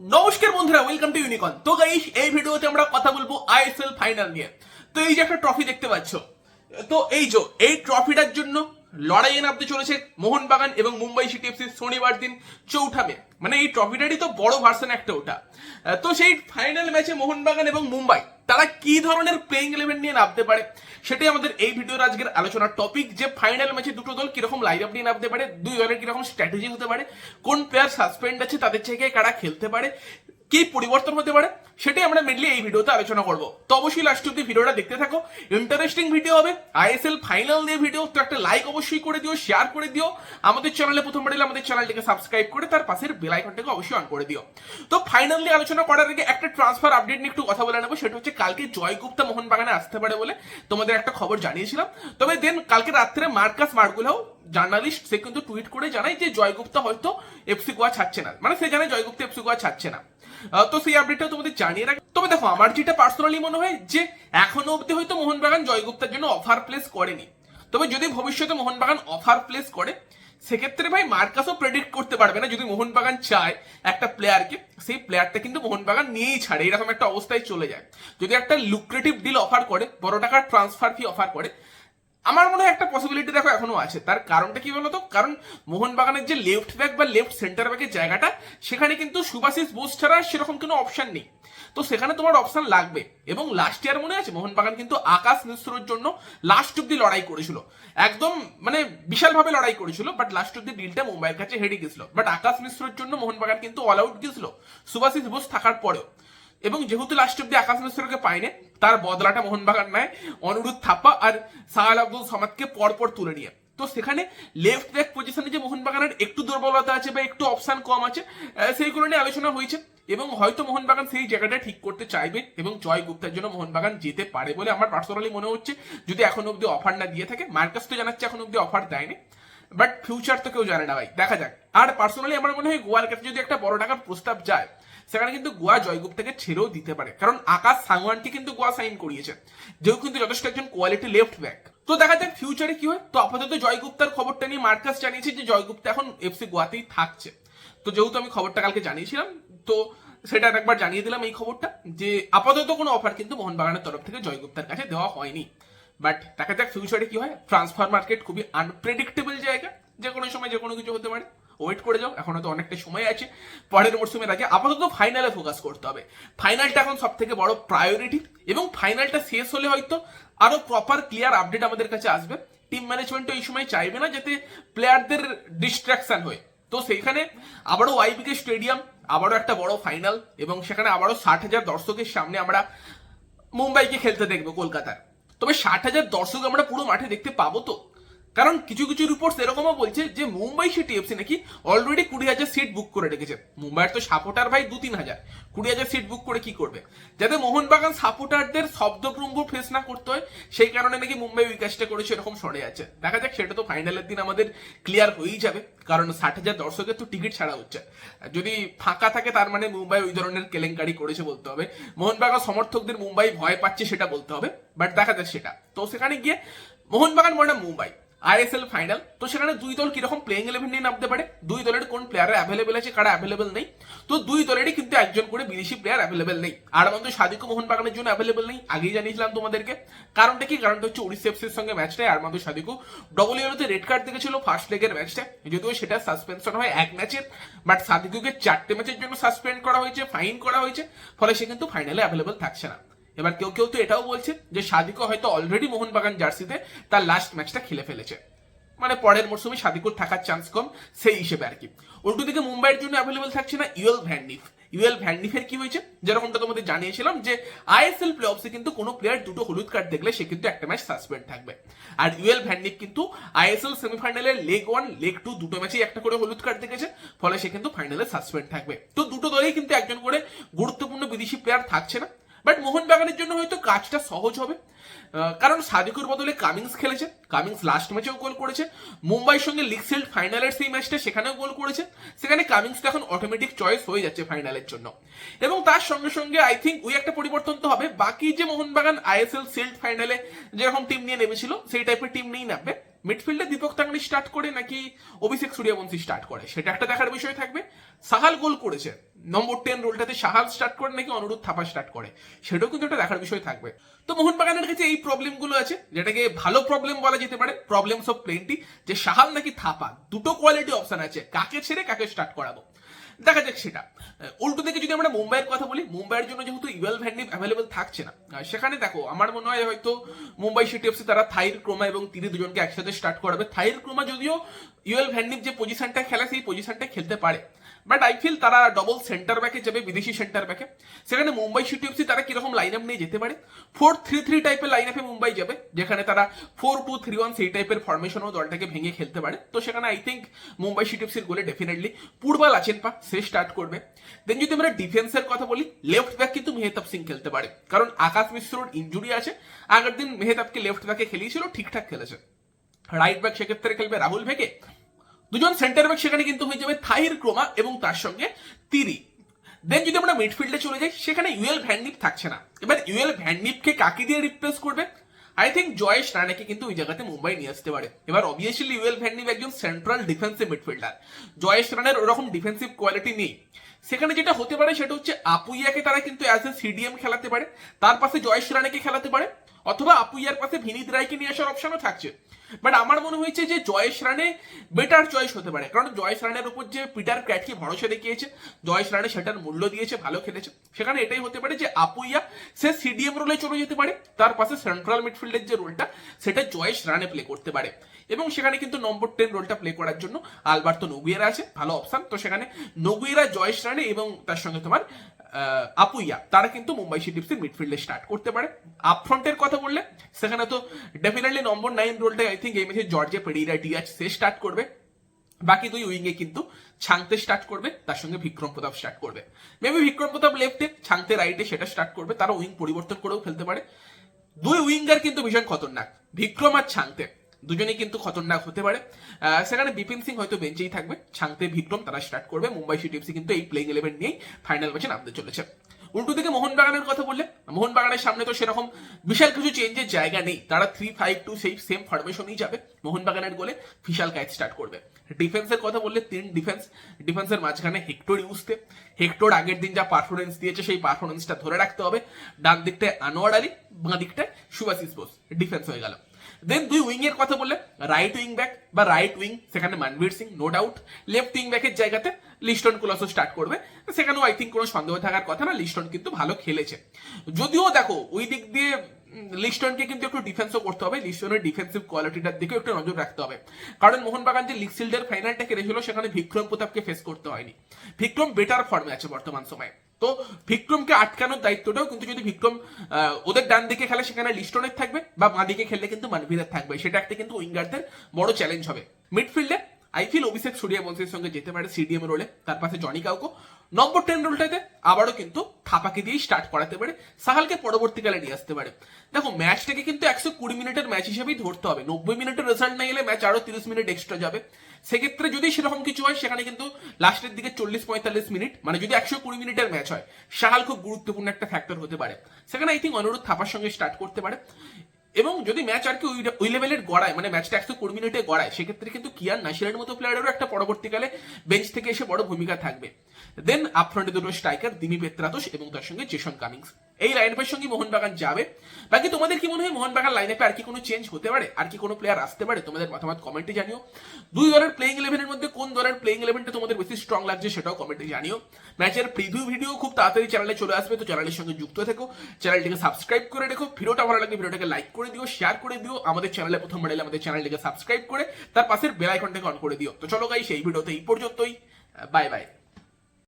নমস্কার বন্ধুরা welcome to ইউনিকন তো গাইস এই ভিডিওতে আমরা কথা বলব আইএসএল ফাইনাল নিয়ে। তো এই যে একটা ট্রফি দেখতে পাচ্ছ, তো এই যে, এই ট্রফিটার জন্য লড়াইয়ে নামতে চলেছে মোহনবাগান এবং মুম্বাই সিটি এফসি শনিবার দিন চৌঠা মে। মানে এই ট্রফিটারই তো বড় ভার্সন একটা ওটা। তো সেই ফাইনাল ম্যাচে মোহনবাগান এবং মুম্বাই তারা কি ধরনের প্লেইং ইলেভেন নিয়ে নামতে পারে? সেটাই আমাদের এই ভিডিওর আজকের আলোচনার টপিক যে ফাইনাল ম্যাচে দুটো দল কীরকম লাইন আপ নিয়ে নামতে পারে, দুই দলের কীরকম স্ট্র্যাটেজি হতে পারে, কোন প্লেয়ার সাসপেন্ড আছে, তাদের থেকে কারা খেলতে পারে কি পরিবর্তন হতে পারে? সেটাই আমরা মেনলি এই ভিডিওতে আলোচনা করব। তো অবশ্যই লাস্ট অব্দি ভিডিওটা দেখতে থাকো। ইন্টারেস্টিং ভিডিও হবে। আইএসএল ফাইনাল দিয়ে ভিডিও তো একটা লাইক অবশ্যই করে দিও শেয়ার করে দিও। আমাদের চ্যানেলে প্রথমবার এলে আমাদের চ্যানেলটিকে সাবস্ক্রাইব করে তার পাশের বেল আইকনটাকে অবশ্যই অন করে দিও। তো ফাইনালি আলোচনা করার আগে একটা ট্রান্সফার আপডেট নিয়ে একটু কথা বলে নেব। সেটা হচ্ছে কালকে জয়গুপ্তা মোহনবাগানে আসতে পারে বলে তোমাদের একটা খবর জানিয়েছিলাম। তবে দেন কালকে রাত্রে মার্কাস মার্গুলাও জার্নালিস্ট, সে কিন্তু টুইট করে জানায় যে জয়গুপ্তা হয়তো এফসি গোয়া ছাড়ছে না। মানে সে জানে জয়গুপ্তা এফসি গোয়া ছাড়ছে না। তো সেই আপডেটটা তোমাদের জানিয়ে রাখ। তবে দেখো, আমার যেটা পার্সোনালি মনে হয় যে, এখনও অব্দি হয়তো মোহনবাগান জয়গুপ্তার জন্য অফার প্লেস করেনি। তবে যদি ভবিষ্যতে মোহনবাগান অফার প্লেস করে, সেক্ষেত্রে ভাই মার্কাসও প্রেডিক্ট করতে পারবে না যদি মোহনবাগান চায় একটা প্লেয়ারকে সেই প্লেয়ারটা কিন্তু মোহনবাগান নিয়েই ছাড়ে, এরকম একটা অবস্থায় চলে যায়। যদি একটা লুক্রেটিভ ডিল অফার করে, বড় টাকার ট্রান্সফার ফি অফার করে আমার মনে হয় একটা পসিবিলিটি দেখো এখনও আছে। তার কারণটা কি বলতো? কারণ মোহনবাগানের যে লেফট ব্যাক বা লেফট সেন্টার ব্যাকের জায়গাটা, সেখানে কিন্তু সুভাশিস বোস ছাড়া সেরকম কোনো অপশন নেই। তো সেখানে তোমার অপশন লাগবে। এবং লাস্ট ইয়ার মনে আছে, মোহনবাগান কিন্তু আকাশ মিশ্রর জন্য লাস্ট অব্দি লড়াই করেছিল। একদম মানে বিশালভাবে লড়াই করেছিল বাট লাস্ট অব্দি ডিলটা মুম্বাইয়ের কাছে হেরে গেছিল। বাট আকাশ মিশ্রর জন্য মোহনবাগান কিন্তু অল আউট গেছিল। সুভাশিস বোস থাকার পরেও। এবং যেহেতু লাস্ট অব্দি আকাশ মিশ্রকে পায়নি, তার বদলাটা মোহনবাগান নেয় অনুরোধ থাপ্পা আর সাহাল আব্দুল সামাদকে পরপর তুলে নিয়ে। তো সেখানে লেফট ব্যাক পজিশনে যে মোহনবাগানের একটু দুর্বলতা আছে বা একটু অপশন কম আছে সেইগুলো নিয়ে আলোচনা হয়েছে এবং হয়তো মোহনবাগান সেই জায়গাটা ঠিক করতে চাইবে এবং জয় গুপ্তার জন্য মোহনবাগান যেতে পারে বলে আমার পার্সোনালি মনে হচ্ছে, যদি এখন অব্দি অফার না দিয়ে থাকে। মার্কাস তো জানাচ্ছে এখন অব্দি অফার দেয়নি বাট ফিউচার তো কেউ জানে না ভাই। দেখা যাক। আর পার্সোনালি আমার মনে হয় গোয়ার কাছে যদি একটা বড় টাকার প্রস্তাব যায় সেখানে কিন্তু গোয়া জয়গুপ্তাকে ছেড়েও দিতে পারে। কারণ আকাশ সাংওয়ানকে কিন্তু গোয়া সাইন করিয়েছে। যেও কিন্তু যথেষ্ট একজন কোয়ালিটি লেফট ব্যাক তো দেখা যাক ফিউচারে কি হয়। তো আপাতত জয়গুপ্তার খবরটা নিয়ে মার্কাস জানিয়েছে যে জয়গুপ্তা এখন এফসি গোয়াতেই থাকছে। তো যেহেতু আমি খবরটা কালকে জানিয়েছিলাম, তো সেটা একবার জানিয়ে দিলাম এই খবরটা যে আপাতত কোনো অফার কিন্তু মোহনবাগানের তরফ থেকে জয়গুপ্তার কাছে দেওয়া হয়নি। বাট দেখা যাক ফিউচারে কি হয়। ট্রান্সফার মার্কেট খুবই আনপ্রেডিক্টেবল জায়গা। যে কোনো সময় যে কোনো কিছু হতে পারে। ওয়েট করে যাও, এখন হয়তো অনেকটা সময় আছে। পরের মরশুমের আগে আপাতত ফাইনালে ফোকাস করতে হবে। ফাইনালটা এখন সব থেকে বড় প্রায়োরিটি এবং ফাইনালটা শেষ হলে হয়তো আরও প্রপার ক্লিয়ার আপডেট আমাদের কাছে আসবে। টিম ম্যানেজমেন্টও এই সময় চাইবে না যাতে প্লেয়ারদের ডিস্ট্রাকশন হয়। তো সেইখানে আবারও ওয়াইবিকে স্টেডিয়াম আবারও একটা বড় ফাইনাল এবং সেখানে আবারও ষাট হাজার দর্শকের সামনে আমরা মুম্বাইকে খেলতে দেখব কলকাতার। তবে ষাট হাজার দর্শক আমরা পুরো মাঠে দেখতে পাবো তো? কারণ কিছু কিছু রিপোর্টস এরকমও বলছে যে মুম্বাই সিটি এফসি নাকি অলরেডি কুড়ি হাজার সিট বুক করে রেখেছে। মুম্বাইয়ের তো সাপোর্টার ভাই দু তিন হাজার। কুড়ি হাজার সিট বুক করে কি করবে? যাতে মোহনবাগান সাপোর্টারদের শব্দভ্রম্ভ ফেস না করতে হয়, সেই কারণে নাকি মুম্বাই ওই কাজটা করেছে, এরকম সরে আছে দেখা যাক, সেটা তো ফাইনালের দিন আমাদের ক্লিয়ার হয়েই যাবে। কারণ ষাট হাজার দর্শকের তো টিকিট ছাড়া হচ্ছে। যদি ফাঁকা থাকে, তার মানে মুম্বাই ওই ধরনের কেলেঙ্কারি করেছে বলতে হবে। মোহনবাগান সমর্থকদের মুম্বাই ভয় পাচ্ছে সেটা বলতে হবে। বাট দেখা যাক সেটা। তো সেখানে গিয়ে মোহনবাগান বনাম মুম্বাই। ISL final. তো সেখানে দুই দল কীরকম প্লেইং ইলেভেন নিয়ে নামতে পারে? দুই দলের কোন প্লেয়ার অ্যাভেলেবেল আছে, কারা অ্যাভেলেবেল নেই? তো দুই দলেরই কিন্তু একজন করে বিদেশি প্লেয়ার অ্যাভেলেবেল নেই। আর আমাদের সাদিকু মোহনবাগানের জন্য অ্যাভেলেবেল নেই। আগেই জানিয়েছিলাম তোমাদেরকে। কারণটা কি? কারণটা হচ্ছে উড়িষ্যা এফসির সঙ্গে ম্যাচটাই আর আমাদের সাদিকু ডবল ইউরোতে রেড কার্ড দেখেছিল ফার্স্ট লেগের ম্যাচটা যদিও সেটা সাসপেনশন হয় এক ম্যাচের বাট সাদিকুকে চারটে ম্যাচের জন্য সাসপেন্ড করা হয়েছে ফাইন করা হয়েছে। ফলে সে কিন্তু ফাইনালে অ্যাভেলেবেল থাকছে না। এবার কেউ কেউ তো এটাও বলছে যে সাদিকও হয়তো অলরেডি মোহনবাগান জার্সিতে তার লাস্ট ম্যাচটা খেলে ফেলেছে। মানে পরের মরশুমে সাদিকুর থাকার চান্স কম, সেই হিসেবে আর কি। উল্টো দিকে মুম্বাইয়ের জন্য অ্যাভেলেবল থাকছে না ইউএল ভ্যান্ডিফ ইউএল ভ্যান্ডিফের কি হয়েছে? যেরকমটা তোমাদের জানিয়েছিলাম যে আইএসএল প্লে অফসে কিন্তু কোনো প্লেয়ার দুটো হলুদ কার্ড দেখলে সে কিন্তু একটা ম্যাচ সাসপেন্ড থাকবে। আর ইউএল ভ্যান্ডিফ কিন্তু আইএসএল সেমিফাইনালে লেগ ওয়ান লেগ টু দুটো ম্যাচেই একটা করে হলুদ কার্ড দেখেছে, ফলে সে কিন্তু ফাইনালে সাসপেন্ড থাকবে। তো দুটো দলেই কিন্তু একজন করে গুরুত্বপূর্ণ বিদেশি প্লেয়ার থাকছে না। বাট মোহনবাগানের জন্য হয়তো কাজটা সহজ হবে। কারণ সাদিকুর বদলে কামিংস খেলেছে। কামিংস লাস্ট ম্যাচেও গোল করেছে। মুম্বাইয়ের সঙ্গে লিগ সিল্ড ফাইনালের সেই ম্যাচটা সেখানেও গোল করেছে। সেখানে কামিংস এখন অটোমেটিক চয়েস হয়ে যাচ্ছে ফাইনালের জন্য। এবং তার সঙ্গে সঙ্গে আই থিঙ্ক ওই একটা পরিবর্তন তো হবে। বাকি যে মোহনবাগান আইএসএল সিল্ড ফাইনালে যেরকম টিম নিয়ে নেমেছিল, সেই টাইপের টিম নিয়েই নামবে। মিডফিল্ডে দীপক তাংনি স্টার্ট করে নাকি অভিষেক সূর্যবংশী স্টার্ট করে? সেটা একটা দেখার বিষয় থাকবে। সাহাল গোল করেছে। নম্বর টেন রোলটাতে সাহাল স্টার্ট করে নাকি অনুরোধ থাপা স্টার্ট করে? সেটাও কিন্তু একটা দেখার বিষয় থাকবে। তো মোহনবাগানের কাছে এই প্রবলেমগুলো আছে, যেটাকে ভালো প্রবলেম বলা যেতে পারে প্রবলেমস অফ প্লেন্টি যে সাহাল নাকি থাপা, দুটো কোয়ালিটি অপশন আছে, কাকে ছেড়ে কাকে স্টার্ট করাবো? দেখা যাক সেটা। উল্টো দিকে যদি আমরা মুম্বাইয়ের কথা বলি, মুম্বাইয়ের জন্য যেহেতু ইউএল ভ্যান্ডিভ অ্যাভেলেবল থাকছে না সেখানে দেখো, আমার মনে হয় হয়তো মুম্বাই সিটি এফসি তারা থাইর ক্রোমা এবং তিনি দুজনকে একসাথে স্টার্ট করাবে। থাইর ক্রোমা যদিও ইউএল ভ্যান্ডিভ যে পজিশনটা খেলে, সেই পজিশনটা খেলতে পারে। বাট আই ফিল তারা ডবল সেন্টার ব্যাকে যাবে, বিদেশি সেন্টার ব্যাকে সেখানে মুম্বাই সিটি এফসি তারা কীরকম লাইন আপ নিয়ে যেতে পারে? ফোর থ্রি থ্রি টাইপের লাইন আপে মুম্বাই যাবে, যেখানে তারা ফোর টু থ্রি ওয়ান সেই টাইপের ফরমেশনও দলটাকে ভেঙে খেলতে পারে। তো সেখানে আই থিঙ্ক মুম্বাই সিটি এফসির গোলে ডেফিনেটলি পূর্বাল আছেন পা সে স্টার্ট করবে। দেন যদি আমরা ডিফেন্সের কথা বলি লেফট ব্যাক কিন্তু মেহতাব সিং খেলতে পারে। কারণ আকাশ মিশ্রর ইঞ্জুরি আছে, আগের দিন মেহতাবকে লেফট ব্যাকে খেলিয়েছিল, ঠিকঠাক খেলেছে। রাইট ব্যাক সেক্ষেত্রে খেলবে রাহুল ভেকে দুজন সেন্টার ব্যাক সেখানে কিন্তু হয়ে যাবে থাইর ক্রোমা এবং তার সঙ্গে তিরি দেন যদি আমরা মিডফিল্ডে চলে যাই, সেখানে ইউএল ভ্যান্ডিপ থাকছে না। এবার ইউএল ভ্যান্ডিপকে কাকে দিয়ে রিপ্লেস করবে? আই থিঙ্ক জয়েশ রানাকে কিন্তু ওই জায়গাতে মুম্বাই নিয়ে আসতে পারে। এবার অবভিয়াসলি ইউএল ভ্যান্ডিপ একজন সেন্ট্রাল ডিফেন্সিভ মিডফিল্ডার জয়েশ রানের ওরকম ডিফেন্সিভ কোয়ালিটি নেই। সেখানে যেটা হতে পারে সেটা হচ্ছে আপুইয়াকে তারা কিন্তু অ্যাজ এ সিডিএম খেলাতে পারে। তার পাশে জয়েশ রানাকে খেলাতে পারে। অথবা আপুইয়ার পাশে ভিনিত রায়কে নিয়ে আসার অপশনও থাকছে। বাট আমার মনে হয়েছে যে জয়েশ রানে বেটার চয়েস হতে পারে। কারণ জয়েশ রানের উপর যে পিটার ক্যাটকে ভরসা দেখিয়েছে, জয়েশ রানে সেটার মূল্য দিয়েছে, ভালো খেলেছে। সেখানে এটাই হতে পারে যে আপুইয়া সে সিডিএম রোলে চলে যেতে পারে। তার পাশে সেন্ট্রাল মিডফিল্ডের যে রোলটা সেটা জয়েশ রানে প্লে করতে পারে। এবং সেখানে কিন্তু নম্বর টেন রোলটা প্লে করার জন্য আলবার্তো নগুয়েরা আছে, ভালো অপশন তো সেখানে নগুয়েরা জয়েশ রানে এবং তার সঙ্গে তোমার আপুইয়া তারা কিন্তু মুম্বাই সিটি এফসির মিডফিল্ডে স্টার্ট করতে পারে। আপফ্রন্টের কথা বললে, সেখানে তো ডেফিনেটলি নম্বর নাইন রোলটা আই থিঙ্ক এই ম্যাচে জর্জে পেডিরা ডিয়াচ সে স্টার্ট করবে। বাকি দুই উইংয়ে কিন্তু ছাংতে স্টার্ট করবে, তার সঙ্গে বিক্রম প্রতাপ স্টার্ট করবে। মেবি বিক্রম প্রতাপ লেফটে ছাংতে রাইটে সেটা স্টার্ট করবে, তারা উইং পরিবর্তন করেও ফেলতে পারে। দুই উইঙ্গার কিন্তু ভীষণ খতরনাক বিক্রম আর ছাংতে দুজনেই কিন্তু খতরনাক হতে পারে। সেখানে বিপিন সিং হয়তো বেঞ্চেই থাকবে, ছাংতে বিক্রম তারা স্টার্ট করবে, মুম্বাই সিটি এফসি কিন্তু এই প্লেইং ইলেভেন নিয়েই ফাইনাল ম্যাচে নামতে চলেছে। উল্টো দিকে মোহনবাগানের কথা বললে, মোহনবাগানের সামনে তো সেরকম বিশাল কিছু চেঞ্জের জায়গা নেই। তারা থ্রি ফাইভ টু সেই সেম ফরমেশনই যাবে, মোহনবাগানের গোলে বিশাল ক্যাচ স্টার্ট করবে। ডিফেন্সের কথা বললে তিন ডিফেন্স ডিফেন্সের মাঝখানে হেক্টর ইউজতে, হেক্টর আগের দিন যা পারফরমেন্স দিয়েছে, সেই পারফরমেন্সটা ধরে রাখতে হবে। ডান দিকটায় আনোয়ার আলী বাঁ দিকটায় সুভাশিস বোস ডিফেন্স হয়ে গেল। দেন দুই উইং এর কথা বললে রাইট উইং ব্যাক বা রাইট উইং সেখানে Manvir Singh no doubt left wing ব্যাকের জায়গাতে লিস্টন কুলাসও স্টার্ট করবে। সেখানেও আই থিঙ্ক কোনো সন্দেহ থাকার কথা না, লিস্টন কিন্তু ভালো খেলেছে। যদিও দেখো, ওই দিক দিয়ে লিস্টনকে কিন্তু একটু ডিফেন্সও করতে হবে। লিস্টনের ডিফেন্সিভ কোয়ালিটিটার দিকে একটু নজর রাখতে হবে। কারণ মোহনবাগান যে লিগ শিল্ডের ফাইনালটা কেড়েছিল সেখানে বিক্রম প্রতাপকে ফেস করতে হয়নি। বিক্রম বেটার ফর্মে আছে বর্তমান সময়ে। তো বিক্রমকে আটকানোর দায়িত্বটাও কিন্তু যদি বিক্রম ওদের ডান দিকে খেলে সেখানে লিস্টনের থাকবে বা বাঁ দিকে খেললে কিন্তু মানভীরের থাকবে। সেটা একটা কিন্তু উইঙ্গারদের বড় চ্যালেঞ্জ হবে। মিডফিল্ডে আই ফিল অভিষেক সূর্যবংশীর সঙ্গে যেতে পারে সিডিএম রোলে তার পাশে জনি কাউকো। নম্বর টেন রোলটাতে আবারও কিন্তু থাপাকে দিয়েই স্টার্ট করাতে পারে। সাহালকে পরবর্তীকালে নিয়ে আসতে পারে। দেখো ম্যাচটাকে কিন্তু একশো কুড়ি মিনিটের ম্যাচ হিসেবেই ধরতে হবে। নব্বই মিনিটের রেজাল্ট না এলে ম্যাচ আরও তিরিশ মিনিট এক্সট্রা যাবে। সেক্ষেত্রে যদি সেরকম কিছু হয়, সেখানে কিন্তু লাস্টের দিকে চল্লিশ পঁয়তাল্লিশ মিনিট মানে যদি একশো কুড়ি মিনিটের ম্যাচ হয়, সাহাল খুব গুরুত্বপূর্ণ একটা ফ্যাক্টর হতে পারে। সেখানে আই থিঙ্ক অনুরোধ থাপার সঙ্গে স্টার্ট করতে পারে। এবং যদি ম্যাচ আর কি ওই- লেভেলের গড়ায় মানে ম্যাচটা একশো কুড়ি মিনিটে গড়ায়, সেক্ষেত্রে কিন্তু কিয়ান নাসিরের মতো প্লেয়ারেরও একটা পরবর্তীকালে বেঞ্চ থেকে এসে বড় ভূমিকা থাকবে। দেন আপফ্রন্টে দুটো স্ট্রাইকার দিমি পেত্রাতোস এবং তার সঙ্গে জেসন কামিংস। এই লাইনআপের সঙ্গে মোহনবাগান যাবে। বাকি তোমাদের কি মনে হয় মোহনবাগান লাইনআপে আর কি কোনো চেঞ্জ হতে পারে? আর কি কোনো প্লেয়ার আসতে পারে? তোমাদের মতামত কমেন্টে জানিও। দুই দলের প্লেইং ইলেভেনের মধ্যে কোন দলের প্লেইং ইলেভেনটা তোমাদের বেশি স্ট্রং লাগছে সেটাও কমেন্টে জানিও। ম্যাচের প্রিভিউ ভিডিও খুব তাড়াতাড়ি চ্যানেলে চলে আসবে, তো চ্যানেলের সঙ্গে যুক্ত থেকো। চ্যানেলটিকে সাবস্ক্রাইব করে রেখো। ভিডিওটা ভালো লাগলে ভিডিওটাকে লাইক করে দিও শেয়ার করে দিও। আমাদের চ্যানেলে প্রথম এলে আমাদের চ্যানেলটিকে সাবস্ক্রাইব করে, তার পাশের বেল আইকনটাকে অন করে দিও। তো চলো গাই সেই ভিডিওতে এই পর্যন্তই। Bye bye